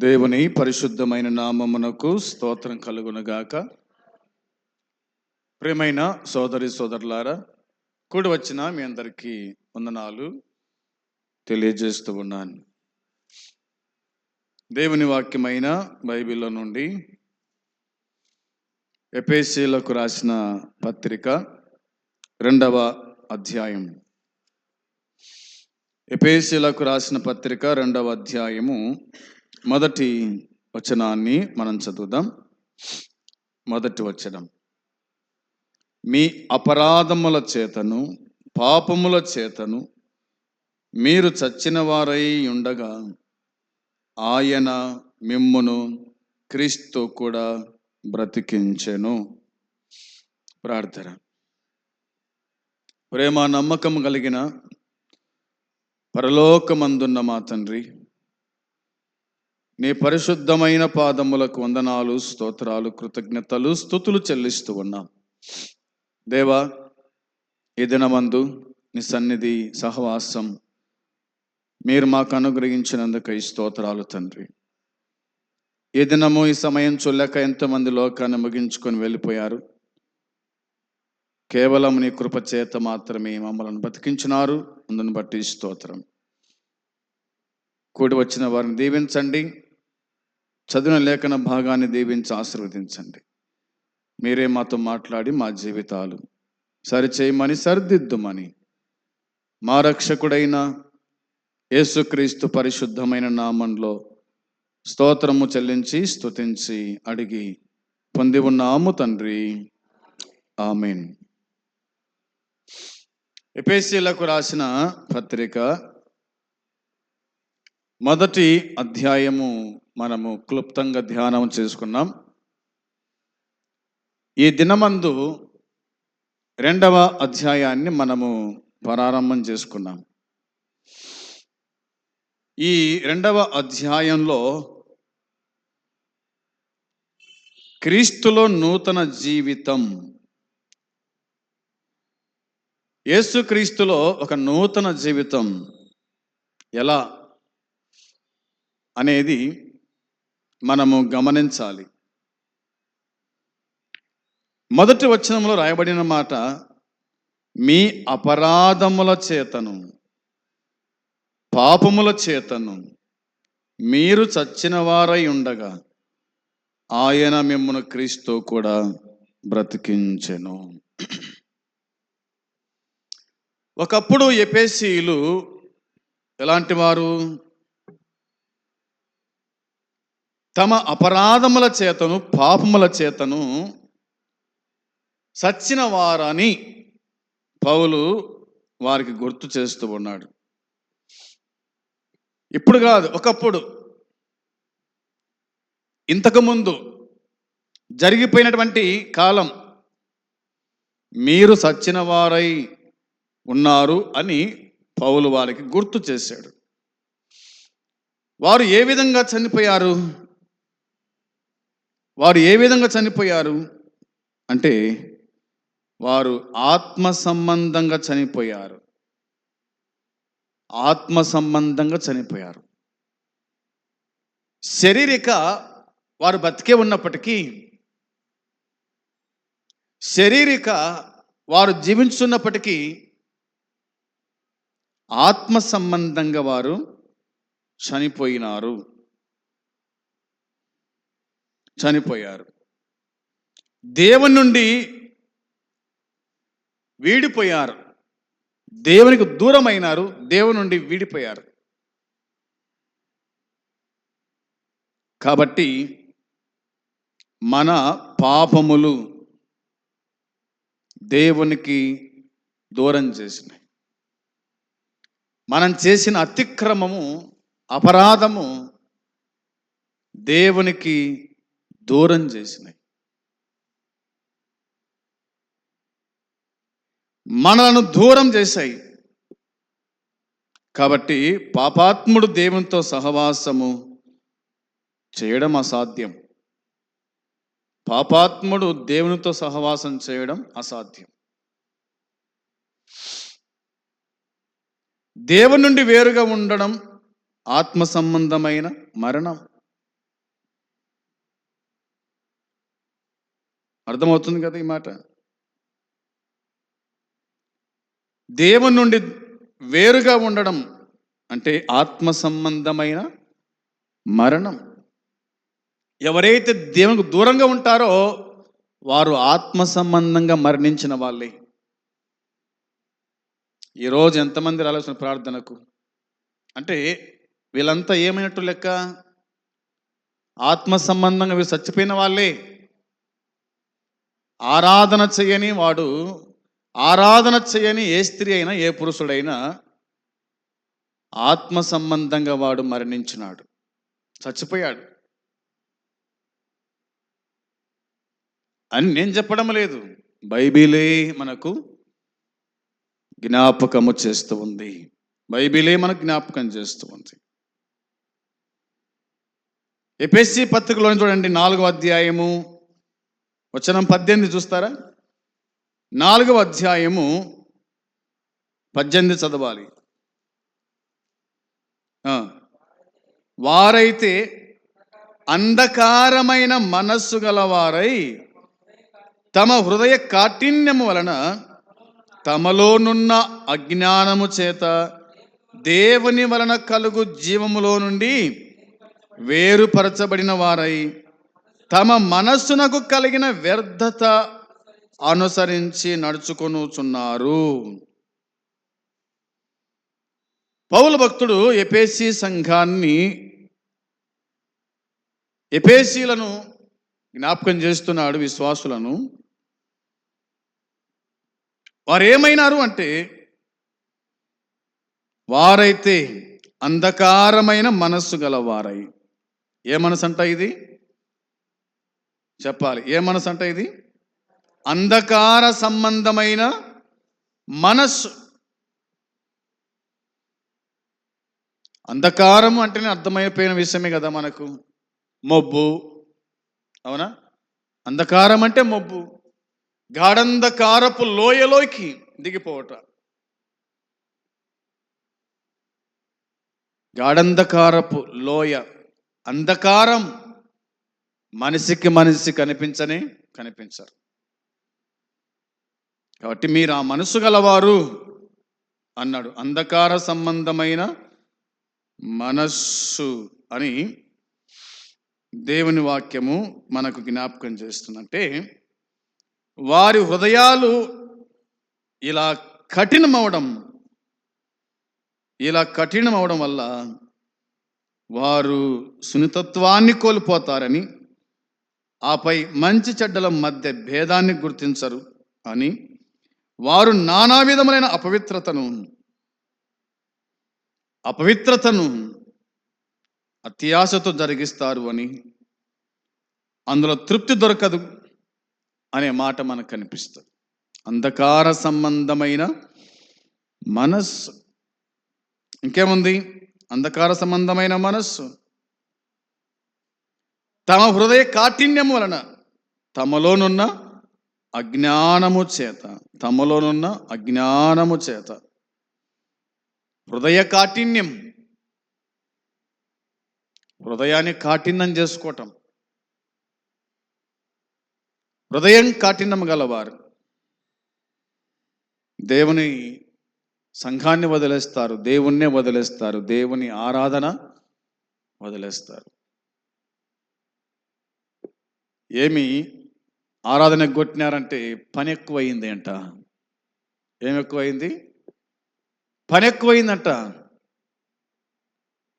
దేవుని పరిశుద్ధమైన నామమునకు స్తోత్రం కలుగునగాక. ప్రియమైన సోదరి సోదరులారా కూడి వచ్చిన మీ అందరికీ వందనాలు తెలియజేస్తూ ఉన్నాను. దేవుని వాక్యమైన బైబిల్లో నుండి ఎపేసీలకు రాసిన పత్రిక రెండవ అధ్యాయం. ఎపేసీలకు రాసిన పత్రిక రెండవ అధ్యాయము మొదటి వచనాన్ని మనం చదువుదాం. మొదటి వచనం. మీ అపరాధముల చేతను పాపముల చేతను మీరు చచ్చిన వారై ఉండగా ఆయన మిమ్మును క్రీస్తు కూడా బ్రతికించెను. ప్రార్థన. ప్రేమ నమ్మకం కలిగిన పరలోకమందున్న మా తండ్రి నీ పరిశుద్ధమైన పాదములకు వందనాలు స్తోత్రాలు కృతజ్ఞతలు స్థుతులు చెల్లిస్తూ ఉన్నాం. దేవా ఈ దినమందు నీ సన్నిధి సహవాసం మీరు మాకు అనుగ్రహించినందుకు ఈ స్తోత్రాలు తండ్రి. ఈ దినము ఈ సమయం చూడలేక ఎంతమంది లోకాన్ని ముగించుకొని వెళ్ళిపోయారు. కేవలం నీ కృప చేత మాత్రమే మమ్మల్ని బతికించినారు. అందును బట్టి స్తోత్రం. కూడి వచ్చిన వారిని దీవించండి. చదివిన లేఖన భాగాన్ని దీవించి ఆశీర్వదించండి. మీరే మాతో మాట్లాడి మా జీవితాలు సరిచేయమని సరిదిద్దుమని. మా రక్షకుడైన యేసుక్రీస్తు పరిశుద్ధమైన నామంలో స్తోత్రము చెల్లించి స్తుతించి అడిగి పొంది ఉన్నాము తండ్రి. ఆమెన్. ఎపేసీలకు రాసిన పత్రిక మొదటి అధ్యాయము మనము క్లుప్తంగా ధ్యానం చేసుకున్నాం. ఈ దినమందు రెండవ అధ్యాయాన్ని మనము ప్రారంభం చేసుకున్నాం. ఈ రెండవ అధ్యాయంలో క్రీస్తులో నూతన జీవితం. యేసుక్రీస్తులో ఒక నూతన జీవితం ఎలా అనేది మనము గమనించాలి. మొదటి వచనంలో రాయబడిన మాట మీ అపరాధముల చేతను పాపముల చేతను మీరు చచ్చిన వారై ఉండగా ఆయన మిమ్మను క్రీస్తు కూడా బ్రతికించెను. ఒకప్పుడు ఎపేసీలు ఎలాంటి వారు? తమ అపరాధముల చేతను పాపముల చేతను సచ్చిన వారని పౌలు వారికి గుర్తు చేస్తూ ఉన్నాడు. ఇప్పుడు కాదు ఒకప్పుడు. ఇంతకుముందు జరిగిపోయినటువంటి కాలం మీరు సచ్చిన వారై ఉన్నారు అని పౌలు వారికి గుర్తు చేశాడు. వారు ఏ విధంగా చనిపోయారు? వారు ఏ విధంగా చనిపోయారు? అంటే వారు ఆత్మ సంబంధంగా చనిపోయారు. ఆత్మ సంబంధంగా చనిపోయారు. శారీరక వారు బతికే ఉన్నప్పటికీ శారీరక వారు జీవించున్నప్పటికీ ఆత్మ సంబంధంగా వారు చనిపోయినారు. చనిపోయారు. దేవుని నుండి వీడిపోయారు. దేవునికి దూరమైనారు. దేవుని నుండి వీడిపోయారు. కాబట్టి మన పాపములు దేవునికి దూరం చేసినాయి. మనం చేసిన అతిక్రమము అపరాధము దేవునికి దూరం చేసినాయి. మనలను దూరం చేశాయి. కాబట్టి పాపాత్ముడు దేవునితో సహవాసము చేయడం అసాధ్యం. పాపాత్ముడు దేవునితో సహవాసం చేయడం అసాధ్యం. దేవుని నుండి వేరుగా ఉండడం ఆత్మ సంబంధమైన మరణం. అర్థమవుతుంది కదా ఈ మాట? దేవుని నుండి వేరుగా ఉండడం అంటే ఆత్మ సంబంధమైన మరణం. ఎవరైతే దేవునికి దూరంగా ఉంటారో వారు ఆత్మ సంబంధంగా మరణించిన వాళ్ళే. ఈరోజు ఎంతమంది రావాల్సిన ప్రార్థనకు? అంటే వీళ్ళంతా ఏమైనట్టు లెక్క? ఆత్మ సంబంధంగా వీళ్ళు చచ్చిపోయిన వాళ్ళే. ఆరాధన చేయని వాడు ఆరాధన చేయని ఏ స్త్రీ అయినా ఏ పురుషుడైనా ఆత్మ సంబంధంగా వాడు మరణించినాడు. చచ్చిపోయాడు. అని నేను చెప్పడం లేదు. బైబిలే మనకు జ్ఞాపకము చేస్తూ ఉంది. బైబిలే మనకు జ్ఞాపకం చేస్తూ ఉంది. ఎపిఎస్సి పత్రికలోని చూడండి నాలుగో అధ్యాయము వచనం పద్దెనిమిది చూస్తారా? నాలుగవ అధ్యాయము పద్దెనిమిది చదవాలి. వారైతే అంధకారమైన మనస్సు గలవారై తమ హృదయ కాఠిన్యము వలన తమలోనున్న అజ్ఞానము చేత దేవుని వలన కలుగు జీవములో నుండి వేరుపరచబడిన వారై తమ మనస్సునకు కలిగిన వ్యర్థత అనుసరించి నడుచుకొనుచున్నారు. పౌల భక్తుడు ఎపేసి సంఘాన్ని ఎపేసీలను జ్ఞాపకం చేస్తున్నాడు విశ్వాసులను. వారు ఏమైనారు అంటే వారైతే అంధకారమైన మనస్సు గలవారై. ఏ మనసు అంట ఇది? చెప్పాలి. ఏ మనసు అంటే ఇది? అంధకార సంబంధమైన మనస్సు. అంధకారం అంటేనే అర్థమైపోయిన విషయమే కదా మనకు. మొబ్బు. అవునా? అంధకారం అంటే మొబ్బు. గాఢంధకారపు లోయలోకి దిగిపోవట. గాఢంధకారపు లోయ. అంధకారం. మనిషికి మనిషి కనిపించని కనిపించరు. కాబట్టి మీరు ఆ మనసు గలవారు అన్నాడు. అంధకార సంబంధమైన మనస్సు అని దేవుని వాక్యము మనకు జ్ఞాపకం చేస్తుందంటే వారి హృదయాలు ఇలా కఠినమవడం ఇలా కఠినమవడం వల్ల వారు సున్నితత్వాన్ని కోల్పోతారని ఆపై మంచి చెడ్డల మధ్య భేదాన్ని గుర్తించరు అని వారు నానా విధములైన అపవిత్రతను అపవిత్రతను అత్యాశతో జరిగిస్తారు అని అందులో తృప్తి దొరకదు అనే మాట మనకు కనిపిస్తుంది. అంధకార సంబంధమైన మనస్సు. ఇంకేముంది? అంధకార సంబంధమైన మనస్సు. తమ హృదయ కాఠిన్యం వలన తమలోనున్న అజ్ఞానము చేత తమలోనున్న అజ్ఞానము చేత. హృదయ కాఠిన్యం. హృదయాన్ని కాఠిన్యం చేసుకోవటం. హృదయం కాఠిన్యం గలవారు. దేవుని సంఘాన్ని వదిలేస్తారు దేవుణ్ణే వదిలేస్తారు దేవుని ఆరాధన వదిలేస్తారు. ఏమి? ఆరాధన కొట్టినారంటే పని ఎక్కువైంది అంట ఏమి ఎక్కువైంది? పని ఎక్కువైందంట.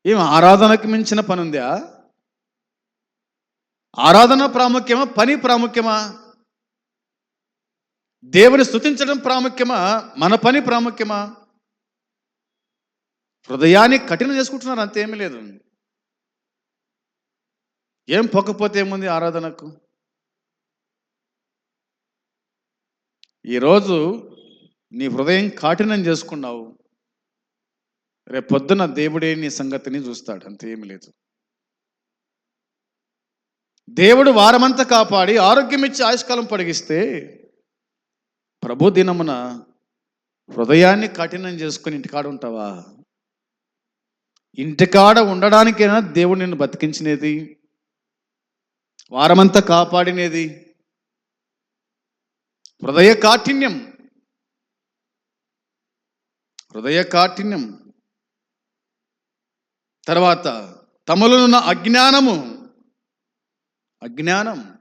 ఏం ఆరాధనకు మించిన పని ఉందా ఆరాధన ప్రాముఖ్యమా? పని ప్రాముఖ్యమా? దేవుని స్తుతించడం ప్రాముఖ్యమా? మన పని ప్రాముఖ్యమా? హృదయాన్ని కఠినం చేసుకుంటున్నారు అంతేమీ లేదు. ఏం పొక్కపోతే ఏముంది ఆరాధనకు? ఈరోజు నీ హృదయం కాఠినం చేసుకున్నావు. రేపు పొద్దున దేవుడే నీ సంగతిని చూస్తాడు అంత ఏమి లేదు. దేవుడు వారమంతా కాపాడి ఆరోగ్యం ఇచ్చి ఆయుష్కాలం పొడిగిస్తే ప్రభు దినమున హృదయాన్ని కఠినం చేసుకుని ఇంటికాడ ఉంటావా? ఇంటికాడ ఉండడానికైనా దేవుడు నిన్ను బతికించినది. వారమంతా కాపాడినది. హృదయ కాఠిన్యం. హృదయ కాఠిన్యం. తర్వాత తమలోనున్న అజ్ఞానము. అజ్ఞానం.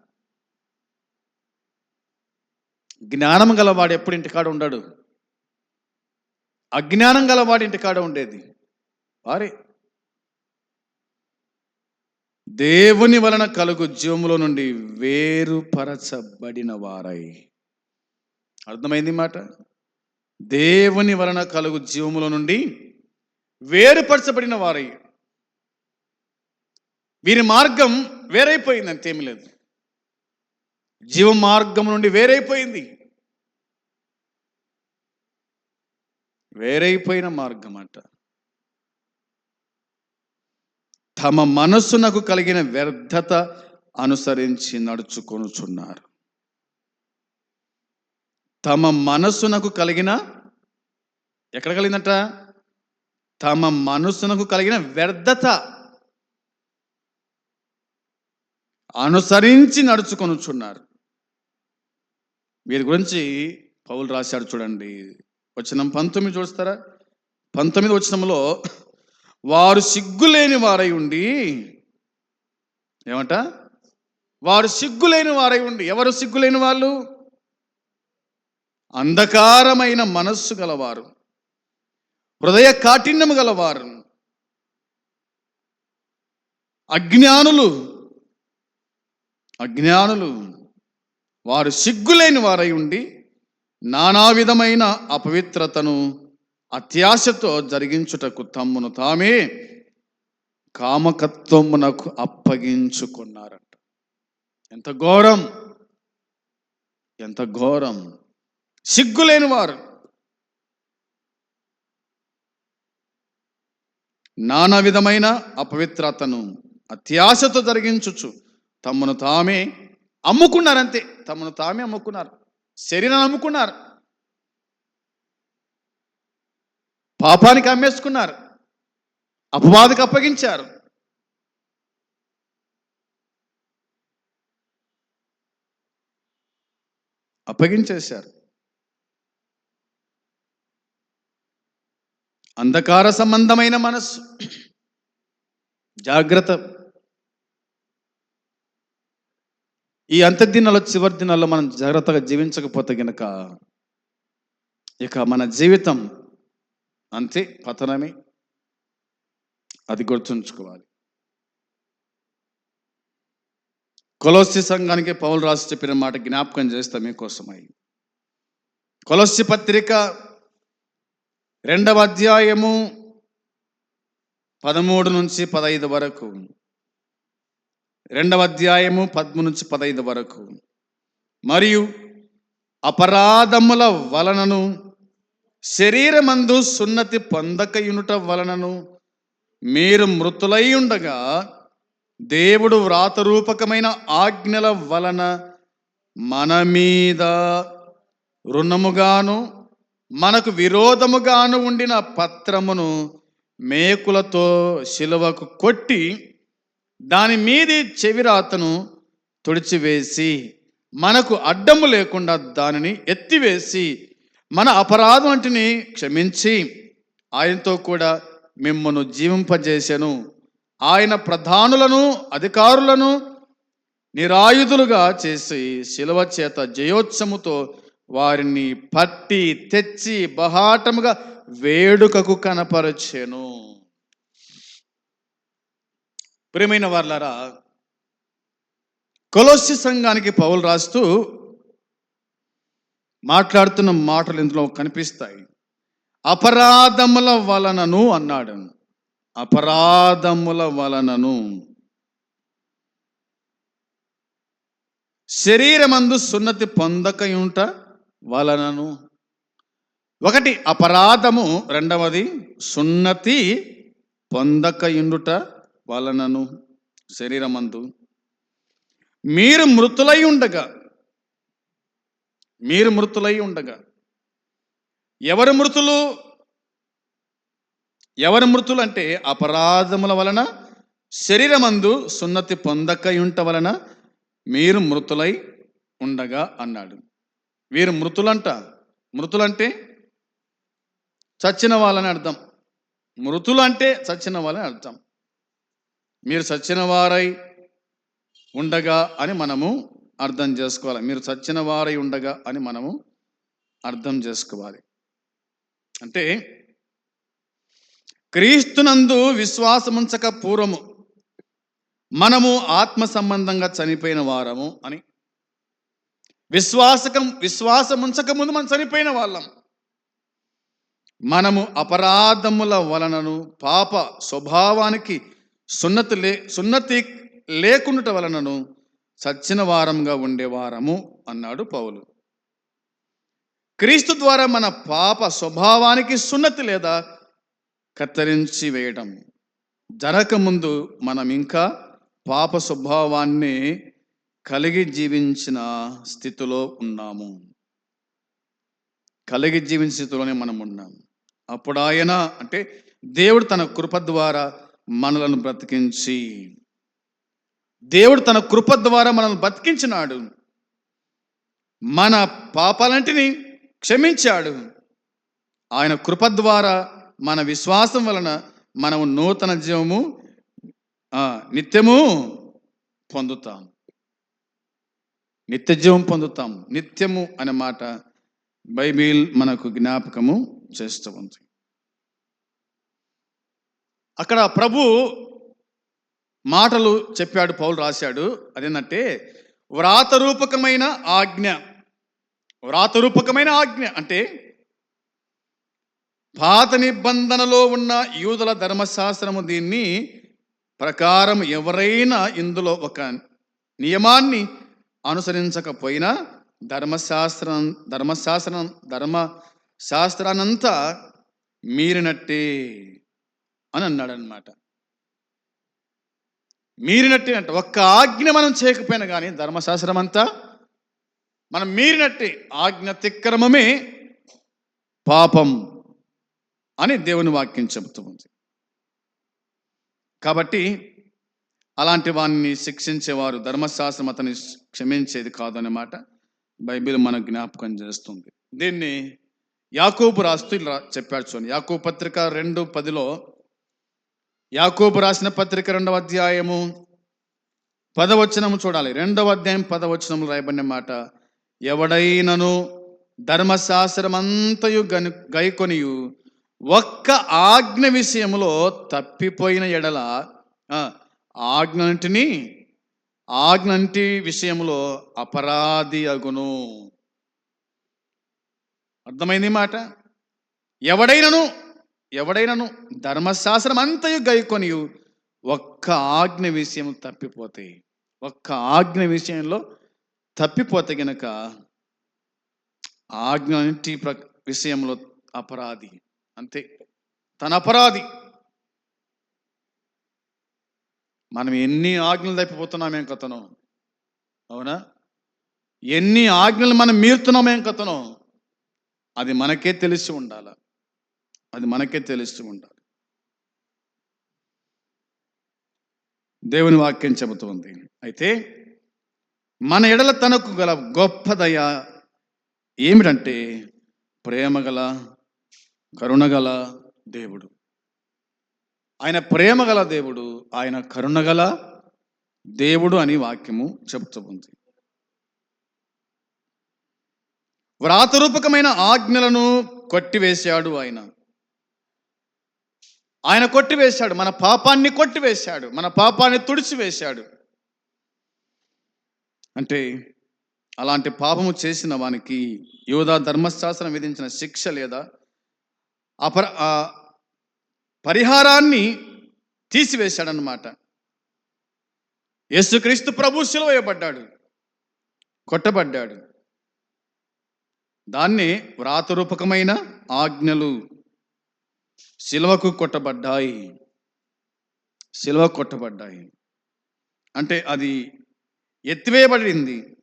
జ్ఞానం గలవాడు ఎప్పుడు ఇంటికాడ ఉండడు? అజ్ఞానం గలవాడు ఇంటికాడ ఉండేది. వారే. దేవుని వలన కలుగు జీవములో నుండి వేరుపరచబడిన వారై. అర్థమైంది మాట? దేవుని వలన కలుగు జీవములో నుండి వేరుపరచబడిన వారై. వీరి మార్గం వేరైపోయింది అంతేమీ లేదు. జీవ మార్గం నుండి వేరైపోయింది. వేరైపోయిన మార్గం అంట. తమ మనస్సునకు కలిగిన వ్యర్థత అనుసరించి నడుచుకొనుచున్నారు. తమ మనస్సునకు కలిగిన ఎక్కడ కలిగిందట? తమ మనస్సునకు కలిగిన వ్యర్థత అనుసరించి నడుచుకొనుచున్నారు. వీరి గురించి పౌలు రాశాడు చూడండి. వచనం పంతొమ్మిది చూస్తారా? పంతొమ్మిది వచనంలో వారు సిగ్గులేని వారై ఉండి ఏమంట? వారు సిగ్గులేని వారై ఉండి ఎవరు సిగ్గులేని వాళ్ళు? అంధకారమైన మనస్సు గలవారు హృదయ కాఠిన్యము గలవారు అజ్ఞానులు అజ్ఞానులు వారు సిగ్గులేని వారై ఉండి నానా విధమైన అపవిత్రతను అత్యాశతో జరిగించుటకు తమ్మును తామే కామకత్వమునకు అప్పగించుకున్నారంట. ఎంత ఘోరం! ఎంత ఘోరం! సిగ్గులేని వారు నానా విధమైన అపవిత్రతను అత్యాశతో జరిగించుచు తమను తామే అమ్ముకున్నారంతే. తమను తామే అమ్ముకున్నారు. శరీరాన్ని అమ్ముకున్నారు. పాపానికి అమ్మేసుకున్నారు. అపవాదికి అప్పగించారు. అప్పగించేశారు. అంధకార సంబంధమైన మనస్సు. జాగ్రత్త. ఈ అంత్య దినాల్లో చివరి దినాల్లో మనం జాగ్రత్తగా జీవించకపోతే గనక ఇక మన జీవితం అంతే పతనమే. అది గుర్తుంచుకోవాలి. కొలస్సి సంఘానికి పౌలు రాసి చెప్పిన మాట జ్ఞాపకం చేస్తా మీకోసమై. కొలస్సి పత్రిక రెండవ అధ్యాయము పదమూడు నుంచి పదహైదు వరకు. రెండవ అధ్యాయము పద్ము నుంచి పదహైదు వరకు. మరియు అపరాధముల వలనను శరీరమందు సున్నతి పొందకయునుట వలనను మీరు మృతులై ఉండగా దేవుడు వ్రాతరూపకమైన ఆజ్ఞల వలన మన మీద రుణముగాను మనకు విరోధముగాను ఉండిన పత్రమును మేకులతో శిలువకు కొట్టి దాని మీది చెవిరాతను తుడిచివేసి మనకు అడ్డము లేకుండా దానిని ఎత్తివేసి మన అపరాధం వంటిని క్షమించి ఆయనతో కూడా మిమ్మను జీవింపజేసెను ఆయన ప్రధానులను అధికారులను నిరాయుధులుగా చేసి శిలువ చేత జయోత్సముతో వారిని పట్టి తెచ్చి బహాటముగా వేడుకకు కనపరచెను. ప్రియమైన వాళ్ళారా కొలోసి సంఘానికి పౌలు రాస్తూ మాట్లాడుతున్న మాటలు ఇందులో కనిపిస్తాయి. అపరాధముల వలనను అన్నాడు అపరాధముల వలనను. శరీరమందు సున్నతి పొందకయుంట వలనను. ఒకటి అపరాధము. రెండవది సున్నతి పొందకయుండుట వలనను శరీరమందు. మీరు మృతులై ఉండగా మీరు మృతులై ఉండగా. ఎవరు మృతులు? ఎవరు మృతులు అంటే అపరాధముల వలన శరీరమందు సున్నతి పొందకయుంట వలన మీరు మృతులై ఉండగా అన్నాడు. వీరు మృతులంట. మృతులంటే చచ్చిన వాళ్ళని అర్థం. మృతులు అంటే చచ్చిన వాళ్ళని అర్థం. మీరు చచ్చిన వారై ఉండగా అని మనము అర్థం చేసుకోవాలి. మీరు చచ్చిన వారై ఉండగా అని మనము అర్థం చేసుకోవాలి. అంటే క్రీస్తునందు విశ్వాసముంచక పూర్వము మనము ఆత్మ సంబంధంగా చనిపోయిన వారము అని. విశ్వాసకం విశ్వాసముంచక ముందు మనం చనిపోయిన వాళ్ళం. మనము అపరాధముల వలనను పాప స్వభావానికి సున్నతి లే సున్నతి లేకుండుట వలనను చచ్చిన వారంగా ఉండేవారము అన్నాడు పౌలు. క్రీస్తు ద్వారా మన పాప స్వభావానికి సున్నతి లేదా కత్తిరించి వేయటం. జరగకముందు మనం ఇంకా పాప స్వభావాన్ని కలిగి జీవించిన స్థితిలో ఉన్నాము. కలిగి జీవించిన స్థితిలోనే మనం ఉన్నాము అప్పుడు ఆయన అంటే దేవుడు తన కృప ద్వారా మనలను బ్రతికించి దేవుడు తన కృప ద్వారా మనల్ని బతికించినాడు. మన పాపాలంటిని క్షమించాడు. ఆయన కృప ద్వారా మన విశ్వాసం వలన మనము నూతన జీవము నిత్యము పొందుతాం. నిత్య జీవం పొందుతాం. నిత్యము అనే మాట బైబిల్ మనకు జ్ఞాపకము చేస్తూ ఉంది. అక్కడ ప్రభు మాటలు చెప్పాడు పౌలు రాశాడు. అదేంటంటే వ్రాతరూపకమైన ఆజ్ఞ. వ్రాతరూపకమైన ఆజ్ఞ. అంటే పాత నిబంధనలో ఉన్న యూదుల ధర్మశాస్త్రము దీన్ని ప్రకారం ఎవరైనా ఇందులో ఒక నియమాన్ని అనుసరించకపోయినా ధర్మశాస్త్రం ధర్మశాస్త్రం ధర్మ శాస్త్రానంతా మీరినట్టే అని అన్నాడనమాట మీరినట్టే అంట. ఒక్క ఆజ్ఞ మనం చేయకపోయినా కానీ ధర్మశాస్త్రం అంతా మనం మీరినట్టే. ఆజ్ఞ తిక్రమమే పాపం అని దేవుని వాక్యం చెబుతూ ఉంది. కాబట్టి అలాంటి వారిని శిక్షించేవారు ధర్మశాస్త్రం అతని క్షమించేది కాదన్నమాట. బైబిల్ మనకు జ్ఞాపకం చేస్తుంది. దీన్ని యాకోబు రాస్తూ ఇలా చెప్పాడు చూడండి. యాకోబు పత్రిక రెండు పదిలో యాకోబు రాసిన పత్రిక రెండవ అధ్యాయము పదవచనము చూడాలి. రెండవ అధ్యాయం పదవచనము రాయబడిన మాట ఎవడైనను ధర్మశాస్త్రమంతయు గను గైకొనియు ఒక్క ఆజ్ఞ విషయములో తప్పిపోయిన ఎడల ఆజ్ఞంటిని ఆజ్ఞంటి విషయంలో అపరాధి అగును. అర్థమైంది మాట? ఎవడైనను ఎవడైనను ధర్మశాస్త్రం అంతయు గైకొని ఒక్క ఆజ్ఞ విషయం తప్పిపోతే ఒక్క ఆజ్ఞ విషయంలో తప్పిపోతే గనక ఆజ్ఞ ఇంటి ప్ర విషయంలో అపరాధి. అంతే. తన అపరాధి. మనం ఎన్ని ఆజ్ఞలు తప్పిపోతున్నామేం కథను? అవునా? ఎన్ని ఆజ్ఞలు మనం మీరుతున్నామేం కథను? అది మనకే తెలిసి ఉండాలి. అది మనకే తెలుస్తూ ఉండాలి. దేవుని వాక్యం చెబుతుంది. అయితే మన ఎడల తనకు గల గొప్ప దయ ఏమిటంటే ప్రేమ గల దేవుడు. ఆయన ప్రేమ గల దేవుడు ఆయన కరుణగల దేవుడు అని వాక్యము చెబుతూ ఉంది. వ్రాతరూపకమైన ఆజ్ఞలను కొట్టివేశాడు ఆయన. ఆయన కొట్టివేశాడు మన పాపాన్ని కొట్టివేశాడు మన పాపాన్ని తుడిచివేశాడు. అంటే అలాంటి పాపము చేసిన వానికి యోధా ధర్మశాస్త్రం విధించిన శిక్ష లేదా అపర పరిహారాన్ని తీసివేశాడనమాట యేసుక్రీస్తు ప్రభు సిలువేయబడ్డాడు కొట్టబడ్డాడు. దాన్ని వ్రాతరూపకమైన ఆజ్ఞలు శిలువకు కొట్టబడ్డాయి. శిలువ కొట్టబడ్డాయి. అంటే అది ఎత్తివేయబడింది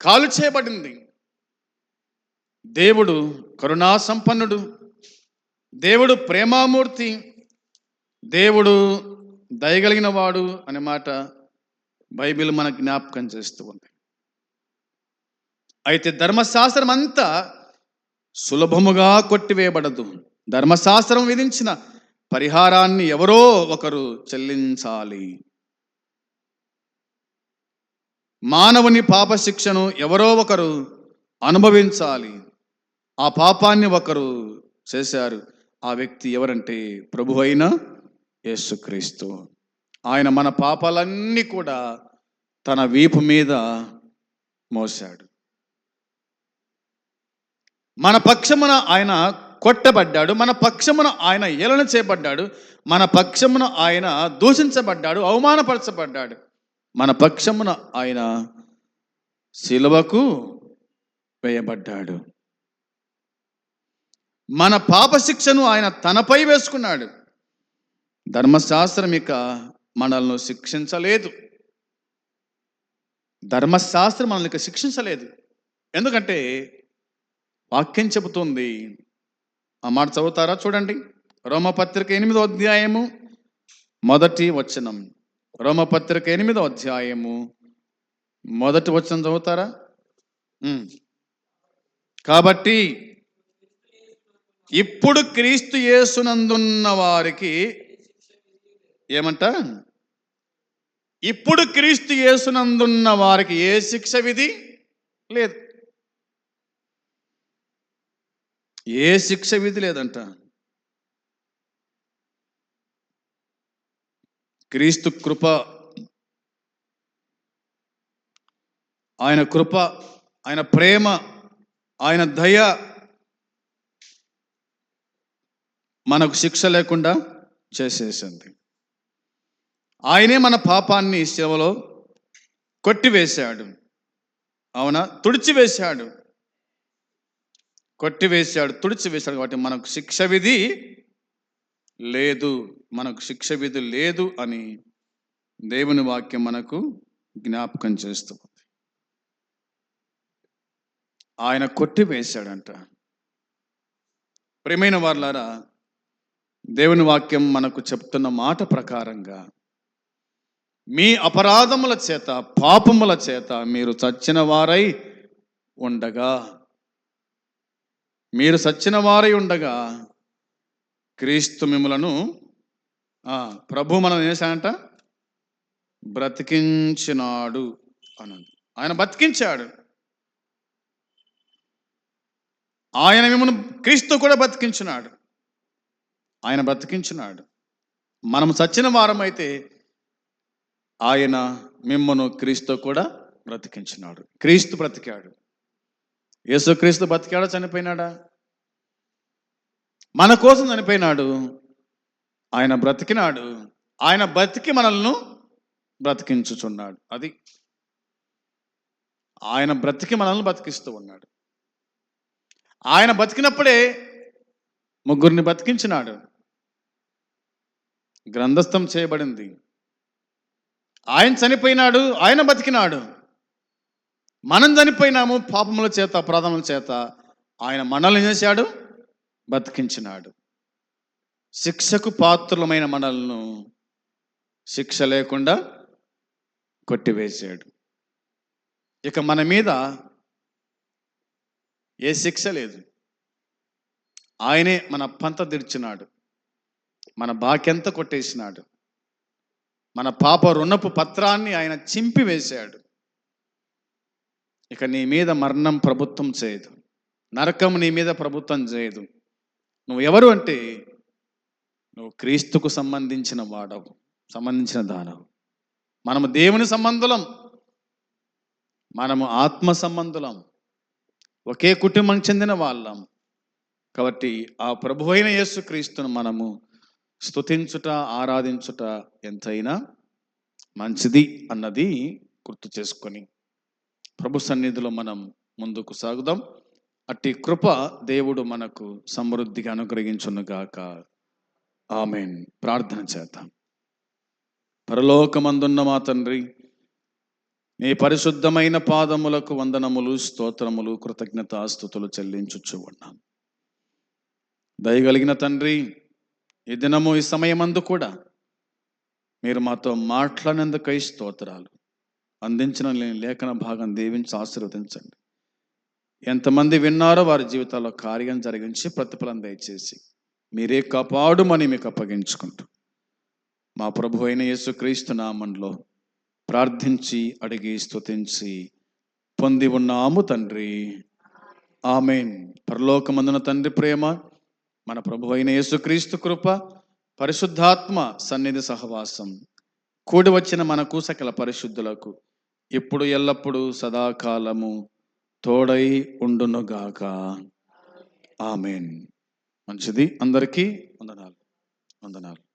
కాలు చేయబడింది దేవుడు కరుణా సంపన్నుడు దేవుడు ప్రేమామూర్తి దేవుడు దయగలిగిన వాడు అనే మాట బైబిల్ మన జ్ఞాపకం చేస్తూ ఉంది. అయితే ధర్మశాస్త్రం అంతా సులభముగా కొట్టివేయబడదు. ధర్మశాస్త్రం విధించిన పరిహారాన్ని ఎవరో ఒకరు చెల్లించాలి. మానవుని పాపశిక్షను ఎవరో ఒకరు అనుభవించాలి. ఆ పాపాన్ని ఒకరు చేశారు. ఆ వ్యక్తి ఎవరంటే ప్రభు అయిన యేసుక్రీస్తు. ఆయన మన పాపాలన్నీ కూడా తన వీపు మీద మోశాడు. మన పక్షమున ఆయన కొట్టబడ్డాడు మన పక్షమున ఆయన ఏలన చేయబడ్డాడు మన పక్షమున ఆయన దూషించబడ్డాడు అవమానపరచబడ్డాడు. మన పక్షమున ఆయన శిలువకు వేయబడ్డాడు. మన పాప శిక్షను ఆయన తనపై వేసుకున్నాడు. ధర్మశాస్త్రం ఇక మనల్ని శిక్షించలేదు. ధర్మశాస్త్రం మనల్ని ఇక శిక్షించలేదు. ఎందుకంటే వాక్యం చెబుతుంది ఆ మాట చదువుతారా? చూడండి. రోమపత్రిక ఎనిమిదో అధ్యాయము మొదటి వచనం. రోమపత్రిక ఎనిమిదో అధ్యాయము మొదటి వచనం చదువుతారా? కాబట్టి ఇప్పుడు క్రీస్తు యేసునందున్న వారికి ఏమంట? ఇప్పుడు క్రీస్తు యేసునందున్న వారికి ఏ శిక్ష విధి? లేదు. ఏ శిక్ష విధి లేదంట. క్రీస్తు కృప ఆయన కృప ఆయన ప్రేమ ఆయన దయ మనకు శిక్ష లేకుండా చేసేసింది. ఆయనే మన పాపాన్ని సేవలో కొట్టివేశాడు. అవునా? తుడిచివేశాడు. కొట్టివేశాడు తుడిచివేశాడు కాబట్టి మనకు శిక్ష విధి లేదు. మనకు శిక్ష విధి లేదు అని దేవుని వాక్యం మనకు జ్ఞాపకం చేస్తుంది. ఆయన కొట్టివేశాడంట. ప్రేమైన వాళ్ళారా దేవుని వాక్యం మనకు చెప్తున్న మాట ప్రకారంగా మీ అపరాధముల చేత పాపముల చేత మీరు చచ్చిన వారై ఉండగా మీరు సచ్చిన వారై ఉండగా క్రీస్తు మిమ్మలను ప్రభు మనం చేశాడంట? బ్రతికించినాడు అనంది ఆయన బతికించాడు. ఆయన మిమ్మల్ని క్రీస్తు కూడా బతికించినాడు. ఆయన బ్రతికించినాడు మనం సచ్చిన వారమైతే ఆయన మిమ్మను క్రీస్తు కూడా బ్రతికించినాడు. క్రీస్తు బ్రతికాడు. యేసుక్రీస్తు బతికాడా చనిపోయినాడా? మన కోసం చనిపోయినాడు. ఆయన బ్రతికినాడు. ఆయన బ్రతికి మనల్ని బ్రతికించుచున్నాడు. అది ఆయన బ్రతికి మనల్ని బతికిస్తూ ఉన్నాడు. ఆయన బతికినప్పుడే ముగ్గురిని బతికించినాడు. గ్రంథస్థం చేయబడింది. ఆయన చనిపోయినాడు ఆయన బతికినాడు. మనం చనిపోయినాము పాపముల చేత అపరాధముల చేత ఆయన మనల్ని చేశాడు బతికించినాడు. శిక్షకు పాత్రులమైన మనల్ని శిక్ష లేకుండా కొట్టివేశాడు ఇక మన మీద ఏ శిక్ష లేదు. ఆయనే మన పంత తెరిచినాడు. మన బాకెంత కొట్టేసినాడు. మన పాప రుణపు పత్రాన్ని ఆయన చింపివేశాడు. ఇక నీ మీద మరణం ప్రభుత్వం చేయదు. నరకం నీ మీద ప్రభుత్వం చేయదు. నువ్వు ఎవరు అంటే నువ్వు క్రీస్తుకు సంబంధించిన వాడవు సంబంధించిన దానవు. మనము దేవుని సంబంధులం మనము ఆత్మ సంబంధులం ఒకే కుటుంబం చెందిన వాళ్ళం. కాబట్టి ఆ ప్రభు అయిన యేసు క్రీస్తును మనము స్తుతించుట ఆరాధించుట ఎంతైనా మంచిది అన్నది గుర్తు చేసుకొని ప్రభు సన్నిధిలో మనం ముందుకు సాగుదాం. అట్టి కృప దేవుడు మనకు సమృద్ధిగా అనుగ్రహించునుగాక. ఆమెన్. ప్రార్థన చేద్దాం. పరలోకమందున్న మా తండ్రి నీ పరిశుద్ధమైన పాదములకు వందనములు స్తోత్రములు కృతజ్ఞతాస్థుతులు చెల్లించుచు ఉన్నాం. దయగలిగిన తండ్రి ఈ దినము ఈ సమయమందు కూడా మీరు మాతో మాట్లాడినందుకై స్తోత్రాలు. అందించిన లేఖన భాగం దీవించి ఆశీర్వదించండి. ఎంతమంది విన్నారో వారి జీవితాల్లో కార్యం జరిగించి ప్రతిఫలం దయచేసి మీరే కాపాడుమని మీకు అప్పగించుకుంటూ మా ప్రభు అయిన యేసుక్రీస్తు నామంలో ప్రార్థించి అడిగి స్తుతించి పొంది ఉన్నాము తండ్రి. ఆమెన్. పరలోకమందున తండ్రి ప్రేమ మన ప్రభు అయిన యేసుక్రీస్తు కృప పరిశుద్ధాత్మ సన్నిధి సహవాసం కూడి వచ్చిన మనకు సకల పరిశుద్ధులకు ఇప్పుడు ఎల్లప్పుడూ సదాకాలము తోడై ఉండునుగాక. ఆమెన్. మంచిది. అందరికీ వందనాలు. వందనాలు.